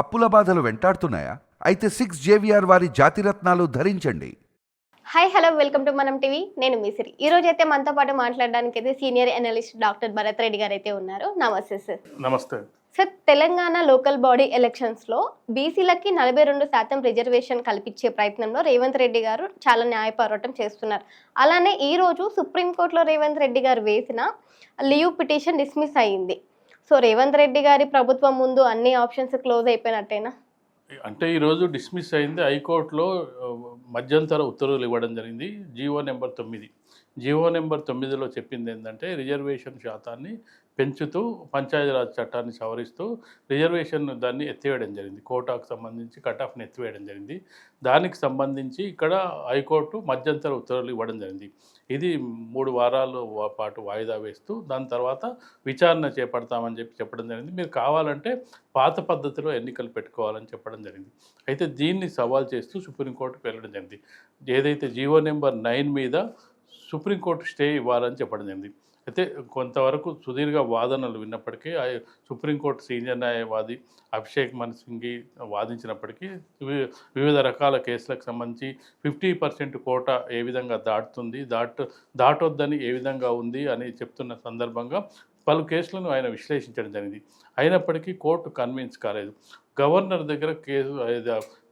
అప్పుల బాధలు వెంటాడుతున్నాయా? అయితే సిక్స్ జేవిఆర్ వారి జాతిరత్నాలు ధరించండి. హాయ్ హలో వెల్కమ్ టు మనం టీవీ నేను మిసిరి ఈ రోజు అయితే మనతో పాటు మాట్లాడడానికి అయితే senior analyst doctor Bharat Reddy గారు అయితే ఉన్నారు. నమస్తే సార్ నమస్తే. సార్ తెలంగాణ లోకల్ బాడీ ఎలక్షన్స్లో బీసీలకి నలభై రెండు శాతం రిజర్వేషన్ కల్పించే ప్రయత్నంలో రేవంత్ రెడ్డి గారు చాలా న్యాయ పోరాటం చేస్తున్నారు. అలానే ఈ రోజు సుప్రీంకోర్టులో రేవంత్ రెడ్డి గారు వేసిన లీవ్ పిటిషన్ డిస్మిస్ అయ్యింది సో రేవంత్ రెడ్డి గారి ప్రభుత్వం ముందు అన్ని ఆప్షన్స్ క్లోజ్ అయిపోయినట్టేనా? అంటే ఈరోజు డిస్మిస్ అయింది హైకోర్టులో మధ్యంతర ఉత్తర్వులు ఇవ్వడం జరిగింది. జీవో నెంబర్ తొమ్మిది. జీవో నెంబర్ తొమ్మిదిలో చెప్పింది ఏంటంటే రిజర్వేషన్ శాతాన్ని పెంచుతూ పంచాయతీరాజ్ చట్టాన్ని సవరిస్తూ రిజర్వేషన్ దాన్ని ఎత్తివేయడం జరిగింది. కోటాకు సంబంధించి కట్ ఆఫ్ని ఎత్తివేయడం జరిగింది. దానికి సంబంధించి ఇక్కడ హైకోర్టు మధ్యంతర ఉత్తర్వులు ఇవ్వడం జరిగింది. ఇది మూడు వారాల పాటు వాయిదా వేస్తూ దాని తర్వాత విచారణ చేపడతామని చెప్పి చెప్పడం జరిగింది. మీరు కావాలంటే పాత పద్ధతిలో ఎన్నికలు పెట్టుకోవాలని చెప్పడం జరిగింది. అయితే దీన్ని సవాల్ చేస్తూ సుప్రీంకోర్టుకు వెళ్ళడం జరిగింది. ఏదైతే జీవో నెంబర్ నైన్ మీద సుప్రీంకోర్టు స్టే ఇవ్వాలని చెప్పడం జరిగింది. అయితే కొంతవరకు సుదీర్ఘ వాదనలు విన్నప్పటికీ సుప్రీంకోర్టు సీనియర్ న్యాయవాది అభిషేక్ మన్ సింఘి వాదించినప్పటికీ వివిధ రకాల కేసులకు సంబంధించి ఫిఫ్టీ పర్సెంట్ కోట ఏ విధంగా దాటుతుంది దాట దాటొద్దని ఏ విధంగా ఉంది అని చెప్తున్న సందర్భంగా పలు కేసులను ఆయన విశ్లేషించడం జరిగింది. అయినప్పటికీ కోర్టు కన్విన్స్ కాలేదు. గవర్నర్ దగ్గర కేసు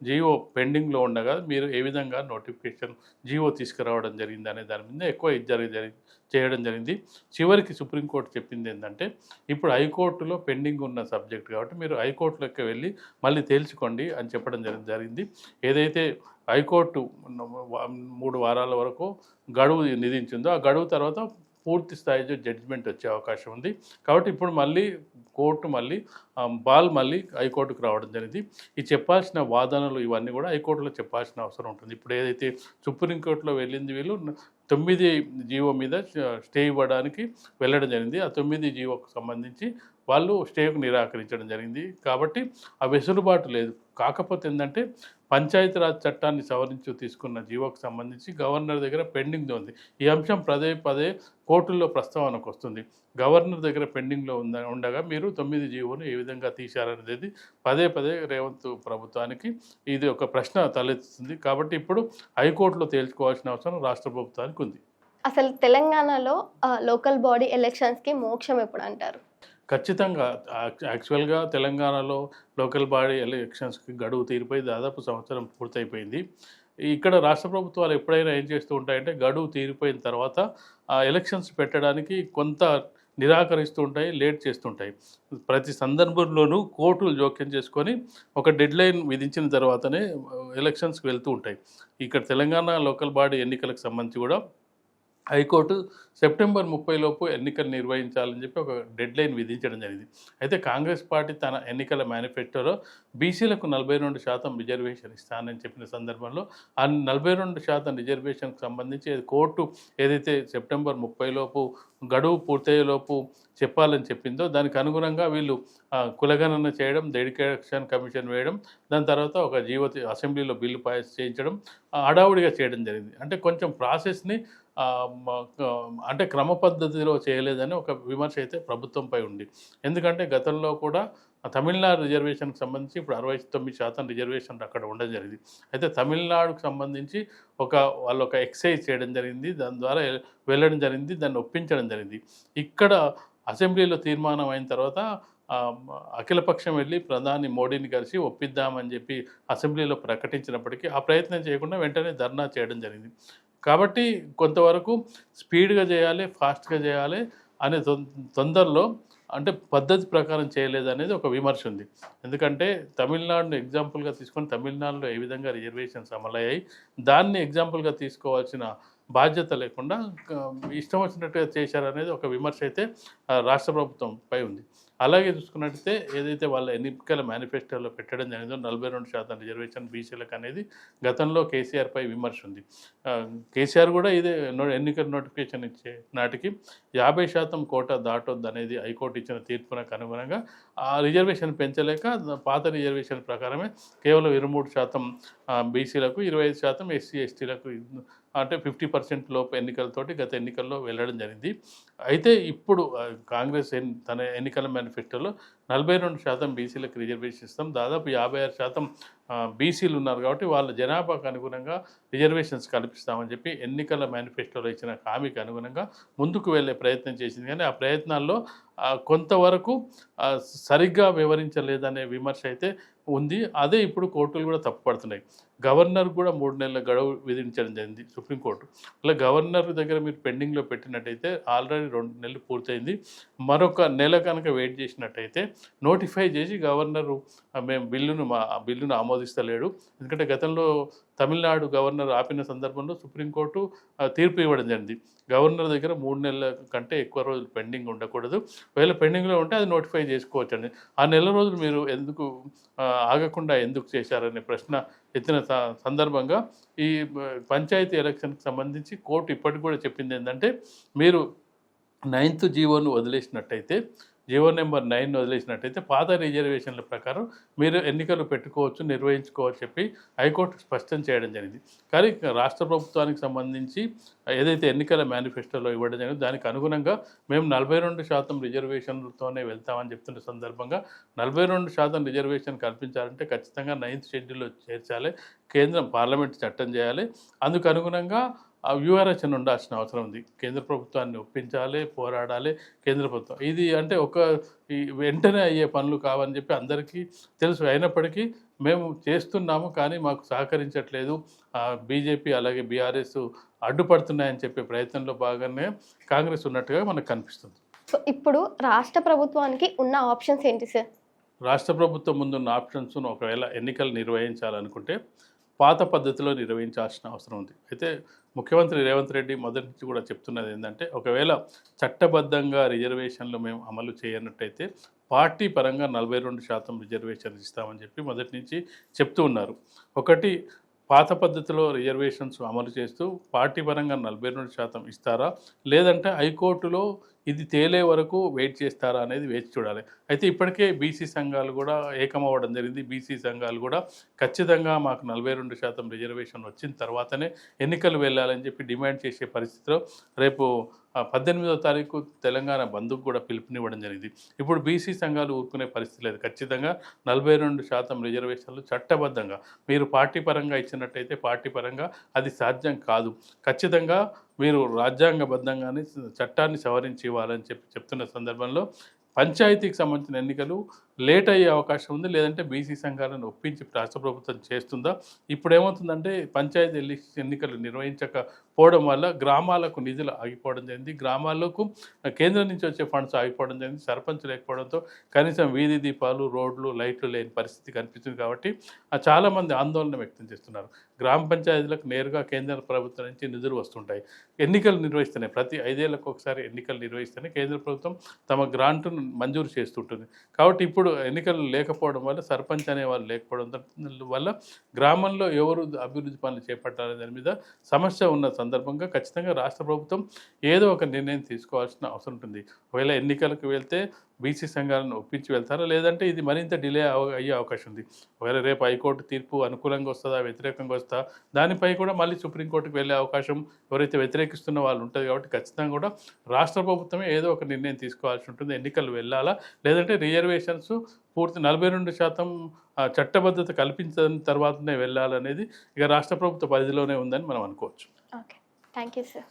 జియో పెండింగ్లో ఉండగా మీరు ఏ విధంగా నోటిఫికేషన్ జియో తీసుకురావడం జరిగింది అనే దాని మీద ఎక్కువ ఇది జరిగి చేయడం జరిగింది. చివరికి సుప్రీంకోర్టు చెప్పింది ఏంటంటే ఇప్పుడు హైకోర్టులో పెండింగ్ ఉన్న సబ్జెక్ట్ కాబట్టి మీరు హైకోర్టులోకి వెళ్ళి మళ్ళీ తేల్చుకోండి అని చెప్పడం జరి- జరిగింది. ఏదైతే హైకోర్టు మూడు వారాల వరకు గడువు నిధించిందో ఆ గడువు తర్వాత పూర్తి స్థాయిలో జడ్జిమెంట్ వచ్చే అవకాశం ఉంది. కాబట్టి ఇప్పుడు మళ్ళీ కోర్టు మళ్ళీ బాల్ మళ్ళీ హైకోర్టుకు రావడం జరిగింది. ఈ చెప్పాల్సిన వాదనలు ఇవన్నీ కూడా హైకోర్టులో చెప్పాల్సిన అవసరం ఉంటుంది. ఇప్పుడు ఏదైతే సుప్రీంకోర్టులో వెళ్ళింది వీళ్ళు తొమ్మిది జీవో మీద స్టే ఇవ్వడానికి వెళ్ళడం జరిగింది. ఆ తొమ్మిది జీవోకు సంబంధించి వాళ్ళు స్టేకు నిరాకరించడం జరిగింది. కాబట్టి ఆ వెసులుబాటు లేదు. కాకపోతే ఏంటంటే పంచాయతీరాజ్ చట్టాన్ని సవరించి తీసుకున్న జీవోకు సంబంధించి గవర్నర్ దగ్గర పెండింగ్లో ఉంది. ఈ అంశం పదే పదే కోర్టుల్లో ప్రస్తావనకు వస్తుంది. గవర్నర్ దగ్గర పెండింగ్లో ఉంద ఉండగా మీరు తొమ్మిది జీవోను ఏ విధంగా తీశారనేది పదే పదే రేవంత్ ప్రభుత్వానికి ఇది ఒక ప్రశ్న తలెత్తుతుంది. కాబట్టి ఇప్పుడు హైకోర్టులో తేల్చుకోవాల్సిన అవసరం రాష్ట్ర ప్రభుత్వానికి ఉంది. అసలు తెలంగాణలో లోకల్ బాడీ ఎలక్షన్స్కి మోక్షం ఎప్పుడు అంటారు ఖచ్చితంగా. యాక్చువల్గా తెలంగాణలో లోకల్ బాడీ ఎలక్షన్స్కి గడువు తీరిపోయి దాదాపు సంవత్సరం పూర్తయిపోయింది. ఇక్కడ రాష్ట్ర ప్రభుత్వాలు ఎప్పుడైనా ఏం చేస్తూ ఉంటాయంటే గడువు తీరిపోయిన తర్వాత ఆ ఎలక్షన్స్ పెట్టడానికి కొంత నిరాకరిస్తూ ఉంటాయి లేట్ చేస్తుంటాయి ప్రతి సందర్భంలోనూ కోర్టులు జోక్యం చేసుకొని ఒక డెడ్లైన్ విధించిన తర్వాతనే ఎలక్షన్స్కి వెళ్తూ ఉంటాయి. ఇక్కడ తెలంగాణ లోకల్ బాడీ ఎన్నికలకు సంబంధించి కూడా హైకోర్టు సెప్టెంబర్ ముప్పై లోపు ఎన్నికలు నిర్వహించాలని చెప్పి ఒక డెడ్ లైన్ విధించడం జరిగింది. అయితే కాంగ్రెస్ పార్టీ తన ఎన్నికల మేనిఫెస్టోలో బీసీలకు నలభై రెండు శాతం రిజర్వేషన్ ఇస్తానని చెప్పిన సందర్భంలో ఆ నలభై రెండు శాతం రిజర్వేషన్కు సంబంధించి కోర్టు ఏదైతే సెప్టెంబర్ ముప్పై లోపు గడువు పూర్తయ్యేలోపు చెప్పాలని చెప్పిందో దానికి అనుగుణంగా వీళ్ళు కులగణన చేయడం డెడికేషన్ కమిషన్ వేయడం దాని తర్వాత ఒక జీవతి అసెంబ్లీలో బిల్లు పాస్ చేయించడం హడావుడిగా చేయడం జరిగింది. అంటే కొంచెం ప్రాసెస్ని అంటే క్రమ పద్ధతిలో చేయలేదని ఒక విమర్శ అయితే ప్రభుత్వంపై ఉంది. ఎందుకంటే గతంలో కూడా ఆ తమిళనాడు రిజర్వేషన్కి సంబంధించి ఇప్పుడు అరవై తొమ్మిది శాతం రిజర్వేషన్ అక్కడ ఉండడం జరిగింది. అయితే తమిళనాడుకు సంబంధించి ఒక వాళ్ళు ఒక ఎక్సైజ్ చేయడం జరిగింది. దాని ద్వారా వెళ్ళడం జరిగింది. దాన్ని ఒప్పించడం జరిగింది. ఇక్కడ అసెంబ్లీలో తీర్మానం అయిన తర్వాత అఖిలపక్షం వెళ్ళి ప్రధాని మోడీని కలిసి ఒప్పిద్దామని చెప్పి అసెంబ్లీలో ప్రకటించినప్పటికీ ఆ ప్రయత్నం చేయకుండా వెంటనే ధర్నా చేయడం జరిగింది. కాబట్టి కొంతవరకు స్పీడ్గా చేయాలి ఫాస్ట్గా చేయాలి అనే తొం- తొందరలో అంటే పద్ధతి ప్రకారం చేయలేదు అనేది ఒక విమర్శ ఉంది. ఎందుకంటే తమిళనాడును ఎగ్జాంపుల్గా తీసుకొని తమిళనాడులో ఏ విధంగా రిజర్వేషన్స్ అమలయ్యాయి దాన్ని ఎగ్జాంపుల్గా తీసుకోవాల్సిన బాధ్యత లేకుండా ఇష్టం వచ్చినట్టుగా చేశారనేది ఒక విమర్శ అయితే రాష్ట్ర ప్రభుత్వంపై ఉంది. అలాగే చూసుకున్నట్టయితే ఏదైతే వాళ్ళ ఎన్నికల మేనిఫెస్టోలో పెట్టడం జరిగిందో నలభై రెండు శాతం రిజర్వేషన్ బీసీలకు అనేది గతంలో కేసీఆర్పై విమర్శ ఉంది. కేసీఆర్ కూడా ఇదే ఎన్నికల నోటిఫికేషన్ ఇచ్చే నాటికి యాభై శాతం కోట దాటొద్దు అనేది హైకోర్టు ఇచ్చిన తీర్పునకు అనుగుణంగా ఆ రిజర్వేషన్ పెంచలేక పాత రిజర్వేషన్ ప్రకారమే కేవలం ఇరవై మూడు శాతం బీసీలకు ఇరవై ఐదు శాతం ఎస్సీ ఎస్టీలకు అంటే ఫిఫ్టీ పర్సెంట్ లోపు ఎన్నికలతోటి గత ఎన్నికల్లో వెళ్ళడం జరిగింది. అయితే ఇప్పుడు కాంగ్రెస్ ఎన్- తన ఎన్నికల మేనిఫెస్టోలో నలభై రెండు శాతం బీసీలకు రిజర్వేషన్ ఇస్తాం. దాదాపు యాభై ఆరు శాతం బీసీలు ఉన్నారు కాబట్టి వాళ్ళ జనాభాకు అనుగుణంగా రిజర్వేషన్స్ కల్పిస్తామని చెప్పి ఎన్నికల మేనిఫెస్టోలో ఇచ్చిన హామీకి అనుగుణంగా ముందుకు వెళ్ళే ప్రయత్నం చేసింది. కానీ ఆ ప్రయత్నాల్లో కొంతవరకు సరిగ్గా వివరించలేదనే విమర్శ అయితే ఉంది. అదే ఇప్పుడు కోర్టులు కూడా తప్పుపడుతున్నాయి గవర్నర్ కూడా మూడు నెలల గడువు విధించడం జరిగింది సుప్రీంకోర్టు. అలా గవర్నర్ దగ్గర మీరు పెండింగ్లో పెట్టినట్టయితే ఆల్రెడీ రెండు నెలలు పూర్తయింది. మరొక నెల కనుక వెయిట్ చేసినట్టయితే నోటిఫై చేసి గవర్నరు మేము బిల్లును మా బిల్లును ఆమోదిస్తలేడు. ఎందుకంటే గతంలో తమిళనాడు గవర్నర్ ఆపిన సందర్భంలో సుప్రీంకోర్టు తీర్పు ఇవ్వడం జరిగింది. గవర్నర్ దగ్గర మూడు నెలల కంటే ఎక్కువ రోజులు పెండింగ్ ఉండకూడదు. ఒకవేళ పెండింగ్లో ఉంటే అది నోటిఫై చేసుకోవచ్చు అండి. ఆ నెల రోజులు మీరు ఎందుకు ఆగకుండా ఎందుకు చేశారనే ప్రశ్న ఎత్తిన స- సందర్భంగా ఈ పంచాయతీ ఎలక్షన్కి సంబంధించి కోర్టు ఇప్పటికి కూడా చెప్పింది ఏంటంటే మీరు నైన్త్ జీవోను వదిలేసినట్టయితే జీవో నెంబర్ నైన్ వదిలేసినట్టయితే పాత రిజర్వేషన్ల ప్రకారం మీరు ఎన్నికలు పెట్టుకోవచ్చు నిర్వహించుకోవచ్చు చెప్పి హైకోర్టు స్పష్టం చేయడం జరిగింది. కానీ రాష్ట్ర ప్రభుత్వానికి సంబంధించి ఏదైతే ఎన్నికల మేనిఫెస్టోలో ఇవ్వడం జరిగింది దానికి అనుగుణంగా మేము నలభై రెండు శాతం రిజర్వేషన్లతోనే వెళ్తామని చెప్తున్న సందర్భంగా నలభై రెండు శాతం రిజర్వేషన్ కల్పించాలంటే ఖచ్చితంగా నైన్త్ షెడ్యూల్లో చేర్చాలి కేంద్రం పార్లమెంట్ చట్టం చేయాలి. అందుకు అనుగుణంగా ఆ వ్యూహరచన ఉండాల్సిన అవసరం ఉంది. కేంద్ర ప్రభుత్వాన్ని ఒప్పించాలి పోరాడాలి. కేంద్ర ప్రభుత్వం ఇది అంటే ఒక వెంటనే అయ్యే పనులు కావని చెప్పి అందరికీ తెలుసు. అయినప్పటికీ మేము చేస్తున్నాము కానీ మాకు సహకరించట్లేదు. బీజేపీ అలాగే బీఆర్ఎస్ అడ్డుపడుతున్నాయని చెప్పే ప్రయత్నంలో భాగంగా కాంగ్రెస్ ఉన్నట్టుగా మనకు కనిపిస్తుంది. సో ఇప్పుడు రాష్ట్ర ప్రభుత్వానికి ఉన్న ఆప్షన్స్ ఏంటి సార్? రాష్ట్ర ప్రభుత్వం ముందున్న ఆప్షన్స్ ఒకవేళ ఎన్నికలు నిర్వహించాలనుకుంటే పాత పద్ధతిలో నిర్వహించాల్సిన అవసరం ఉంది. అయితే ముఖ్యమంత్రి రేవంత్ రెడ్డి మొదటి నుంచి కూడా చెప్తున్నది ఏంటంటే ఒకవేళ చట్టబద్ధంగా రిజర్వేషన్లు మేము అమలు చేయనట్టయితే పార్టీ పరంగా నలభై రెండు శాతం రిజర్వేషన్ ఇస్తామని చెప్పి మొదటి నుంచి చెప్తూ ఉన్నారు. ఒకటి పాత పద్ధతిలో రిజర్వేషన్స్ అమలు చేస్తూ పార్టీ పరంగా నలభై రెండు శాతం ఇస్తారా? లేదంటే హైకోర్టులో ఇది తేలే వరకు వెయిట్ చేస్తారా అనేది వేచి చూడాలి. అయితే ఇప్పటికే బీసీ సంఘాలు కూడా ఏకమవ్వడం జరిగింది. బీసీ సంఘాలు కూడా ఖచ్చితంగా మాకు నలభై రెండు శాతం రిజర్వేషన్ వచ్చిన తర్వాతనే ఎన్నికలు వెళ్ళాలని చెప్పి డిమాండ్ చేసే పరిస్థితిలో రేపు పద్దెనిమిదవ పద్దెనిమిదో తారీఖు తెలంగాణ బంద్కు కూడా పిలుపునివ్వడం జరిగింది. ఇప్పుడు బీసీ సంఘాలు ఊరుకునే పరిస్థితి లేదు. ఖచ్చితంగా నలభై రెండు శాతం రిజర్వేషన్లు చట్టబద్ధంగా మీరు పార్టీ పరంగా ఇచ్చినట్టయితే పార్టీ పరంగా అది సాధ్యం కాదు. ఖచ్చితంగా మీరు రాజ్యాంగబద్ధంగానే చట్టాన్ని సవరించి ఇవ్వాలని చెప్పి చెప్తున్న సందర్భంలో పంచాయతీకి సంబంధించిన ఎన్నికలు లేట్ అయ్యే అవకాశం ఉంది. లేదంటే బీసీ సంఘాలను ఒప్పించి రాష్ట్ర ప్రభుత్వం చేస్తుందా? ఇప్పుడు ఏమవుతుందంటే పంచాయతీ ఎన్నికలు నిర్వహించకపోవడం వల్ల గ్రామాలకు నిధులు ఆగిపోవడం జరిగింది. గ్రామాలకు కేంద్రం నుంచి వచ్చే ఫండ్స్ ఆగిపోవడం జరిగింది. సర్పంచ్ లేకపోవడంతో కనీసం వీధి దీపాలు రోడ్లు లైట్లు లేని పరిస్థితి కనిపిస్తుంది కాబట్టి చాలామంది ఆందోళన వ్యక్తం చేస్తున్నారు. గ్రామ పంచాయతీలకు నేరుగా కేంద్ర ప్రభుత్వం నుంచి నిధులు వస్తుంటాయి. ఎన్నికలు నిర్వహిస్తున్నాయి. ప్రతి ఐదేళ్ళకు ఒకసారి ఎన్నికలు నిర్వహిస్తేనే కేంద్ర ప్రభుత్వం తమ గ్రాంట్ను మంజూరు చేస్తుంటుంది. కాబట్టి ఇప్పుడు ఇప్పుడు ఎన్నికలు లేకపోవడం వల్ల సర్పంచ్ అనే వాళ్ళు లేకపోవడం వల్ల గ్రామంలో ఎవరు అభివృద్ధి పనులు చేపట్టాలనే దాని మీద సమస్య ఉన్న సందర్భంగా ఖచ్చితంగా రాష్ట్ర ప్రభుత్వం ఏదో ఒక నిర్ణయం తీసుకోవాల్సిన అవసరం ఉంటుంది. ఒకవేళ ఎన్నికలకు వెళ్తే బీసీ సంఘాలను ఒప్పించి వెళ్తారా? లేదంటే ఇది మరింత డిలే అయ్యే అవకాశం ఉంది. ఒకవేళ రేపు హైకోర్టు తీర్పు అనుకూలంగా వస్తుందా వ్యతిరేకంగా వస్తుందా? దానిపై కూడా మళ్ళీ సుప్రీంకోర్టుకు వెళ్ళే అవకాశం ఎవరైతే వ్యతిరేకిస్తున్న వాళ్ళు ఉంటుంది కాబట్టి ఖచ్చితంగా కూడా రాష్ట్ర ప్రభుత్వమే ఏదో ఒక నిర్ణయం తీసుకోవాల్సి ఉంటుంది. ఎన్నికలు వెళ్ళాలా? లేదంటే రిజర్వేషన్స్ పూర్తి నలభై రెండు శాతం చట్టబద్ధత కల్పించిన తర్వాతనే వెళ్ళాలనేది ఇక రాష్ట్ర ప్రభుత్వ పరిధిలోనే ఉందని మనం అనుకోవచ్చు. ఓకే. Thank you sir.